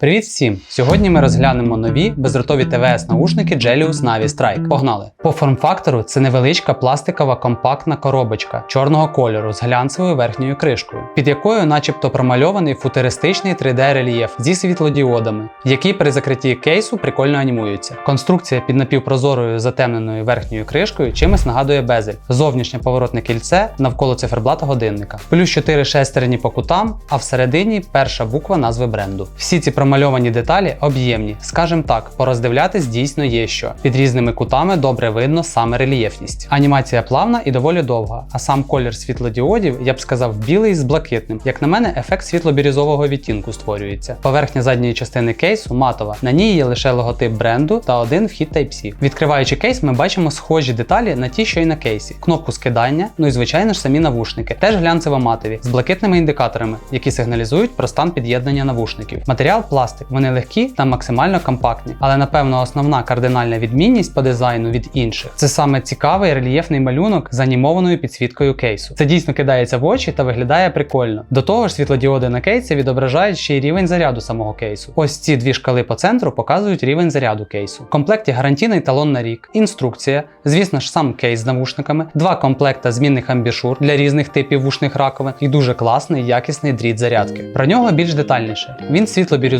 Привіт всім! Сьогодні ми розглянемо нові бездротові ТВС наушники Gelius Navi Strike. Погнали! По форм-фактору це невеличка пластикова компактна коробочка чорного кольору з глянцевою верхньою кришкою, під якою, начебто, промальований футуристичний 3D-рельєф зі світлодіодами, які при закритті кейсу прикольно анімуються. Конструкція під напівпрозорою затемненою верхньою кришкою чимось нагадує безель, зовнішнє поворотне кільце навколо циферблата годинника, плюс 4 шестерні по кутам, а всередині перша буква назви бренду. Всі ці промальовані деталі об'ємні, скажімо так, пороздивлятись дійсно є що. Під різними кутами добре видно саме рельєфність. Анімація плавна і доволі довга, а сам колір світлодіодів, я б сказав, білий з блакитним. Як на мене, ефект світло-бірюзового відтінку створюється. Поверхня задньої частини кейсу матова. На ній є лише логотип бренду та один вхід Type-C. Відкриваючи кейс, ми бачимо схожі деталі на ті, що й на кейсі. Кнопку скидання, ну і звичайно ж самі навушники, теж глянцево матові з блакитними індикаторами, які сигналізують про стан під'єднання навушників. Матеріал пластик, вони легкі та максимально компактні. Але напевно основна кардинальна відмінність по дизайну від інших це саме цікавий рельєфний малюнок з анімованою підсвіткою кейсу. Це дійсно кидається в очі та виглядає прикольно. До того ж, світлодіоди на кейсі відображають ще й рівень заряду самого кейсу. Ось ці дві шкали по центру показують рівень заряду кейсу. В комплекті гарантійний талон на рік, інструкція, звісно ж, сам кейс з навушниками, два комплекта змінних амбішур для різних типів вушних раковин і дуже класний якісний дріт зарядки. Про нього більш детальніше. Він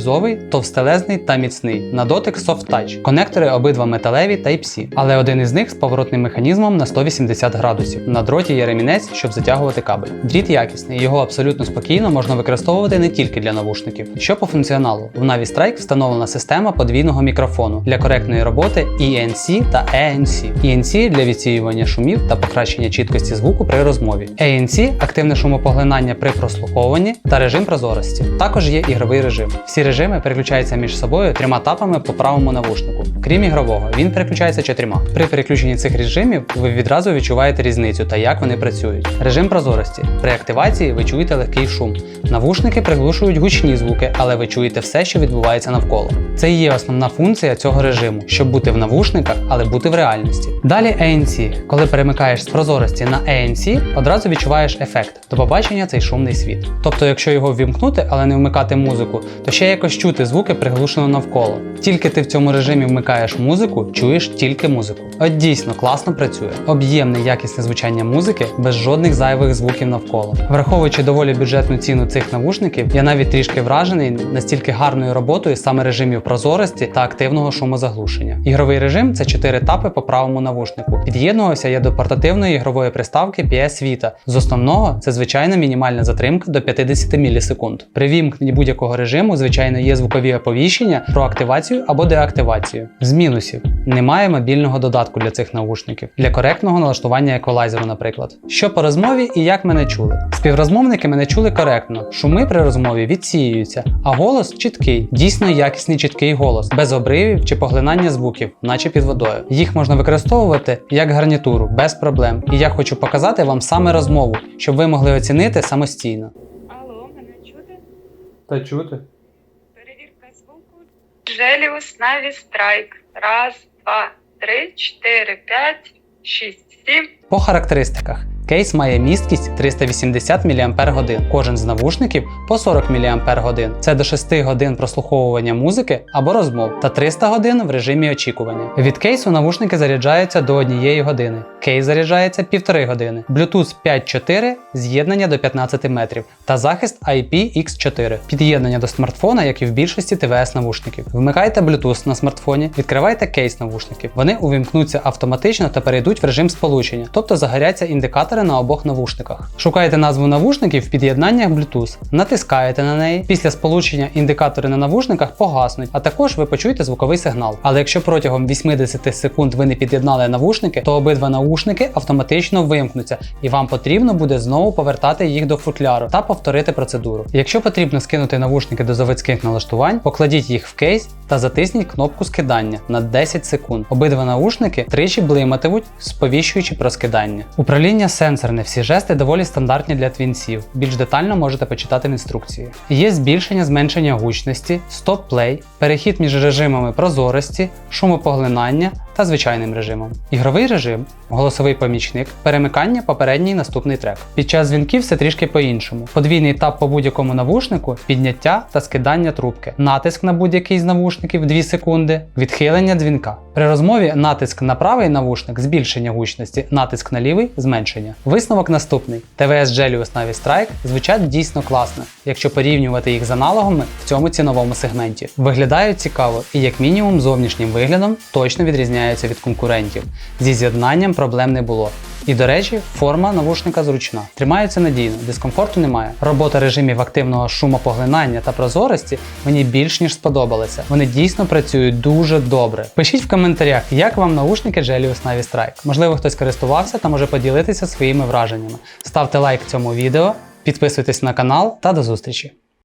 світло-бірюзовий, товстелезний та міцний. На дотик Soft Touch. Конектори обидва металеві Type-C, але один із них з поворотним механізмом на 180 градусів. На дроті є ремінець, щоб затягувати кабель. Дріт якісний, його абсолютно спокійно можна використовувати не тільки для навушників. Що по функціоналу, в Navi Strike встановлена система подвійного мікрофону для коректної роботи ENC та ANC. ENC для відсіювання шумів та покращення чіткості звуку при розмові. ANC активне шумопоглинання при прослуховуванні та режим прозорості. Також є ігровий режим. Всі режими переключаються між собою трьома тапами по правому навушнику. Крім ігрового, він переключається чотирма. При переключенні цих режимів ви відразу відчуваєте різницю та як вони працюють. Режим прозорості. При активації ви чуєте легкий шум. Навушники приглушують гучні звуки, але ви чуєте все, що відбувається навколо. Це і є основна функція цього режиму, щоб бути в навушниках, але бути в реальності. Далі ANC. Коли перемикаєш з прозорості на ANC, одразу відчуваєш ефект. До побачення цей шумний світ. Тобто, якщо його ввімкнути, але не вмикати музику, то ще якось чути звуки приглушено навколо. Тільки ти в цьому режимі вмикаєш музику, чуєш тільки музику. От дійсно класно працює. Об'ємне якісне звучання музики без жодних зайвих звуків навколо. Враховуючи доволі бюджетну ціну цих навушників, я навіть трішки вражений настільки гарною роботою саме режимів прозорості та активного шумозаглушення. Ігровий режим це 4 етапи по правому навушнику. Під'єднувався я до портативної ігрової приставки PS Vita. З основного це звичайна мінімальна затримка до 50 мілісекунд. При вімкненні будь-якого режиму, звичайно, є звукові оповіщення про активацію або деактивацію. З мінусів немає мобільного додатку для цих навушників для коректного налаштування еквалайзеру, наприклад. Що по розмові і як мене чули? Співрозмовники мене чули коректно. Шуми при розмові відсіюються, а голос чіткий, дійсно якісний чіткий голос, без обривів чи поглинання звуків, наче під водою. Їх можна використовувати як гарнітуру без проблем. І я хочу показати вам саме розмову, щоб ви могли оцінити самостійно. Алло, мене чути? Та чути. Перевірка звуку. Желіус Наві Страйк. Раз, два, три, чотири, п'ять, шість, сім. По характеристиках. Кейс має місткість 380 мАч, кожен з навушників по 40 мАч. Це до 6 годин прослуховування музики або розмов та 300 годин в режимі очікування. Від кейсу навушники заряджаються до 1 години. Кейс заряджається 1,5 години. Bluetooth 5.4 з'єднання до 15 метрів та захист IPX4. Під'єднання до смартфона, як і в більшості ТВС навушників. Вмикайте Bluetooth на смартфоні, відкривайте кейс навушників. Вони увімкнуться автоматично та перейдуть в режим сполучення, тобто загоряться індикатори на обох навушниках. Шукаєте назву навушників в під'єднаннях Bluetooth, натискаєте на неї. Після сполучення індикатори на навушниках погаснуть, а також ви почуєте звуковий сигнал. Але якщо протягом 80 секунд ви не під'єднали навушники, то обидва наушники автоматично вимкнуться, і вам потрібно буде знову повертати їх до футляру та повторити процедуру. Якщо потрібно скинути навушники до заводських налаштувань, покладіть їх в кейс та затисніть кнопку скидання на 10 секунд. Обидва наушники тричі блиматимуть, сповіщуючи про скидання. Управління сенсорне, всі жести доволі стандартні для твінсів. Більш детально можете почитати в інструкції. Є збільшення зменшення гучності, стоп-плей, перехід між режимами прозорості, шумопоглинання та звичайним режимом. Ігровий режим, голосовий помічник, перемикання попередній наступний трек. Під час дзвінків все трішки по-іншому. Подвійний тап по будь-якому навушнику, підняття та скидання трубки, натиск на будь-який з навушників 2 секунди, відхилення дзвінка. При розмові натиск на правий навушник збільшення гучності, натиск на лівий зменшення. Висновок наступний: ТВС Gelius Navi Strike звучать дійсно класно, якщо порівнювати їх з аналогами в цьому ціновому сегменті. Виглядають цікаво і, як мінімум, зовнішнім виглядом точно відрізняються від конкурентів. Зі з'єднанням проблем не було. І до речі, форма навушника зручна, тримаються надійно, дискомфорту немає. Робота режимів активного шумопоглинання та прозорості мені більш ніж сподобалася. Вони дійсно працюють дуже добре. Пишіть в коментарях, як вам наушники Gelius Navi Strike. Можливо, хтось користувався та може поділитися своїми враженнями. Ставте лайк цьому відео, підписуйтесь на канал та до зустрічі!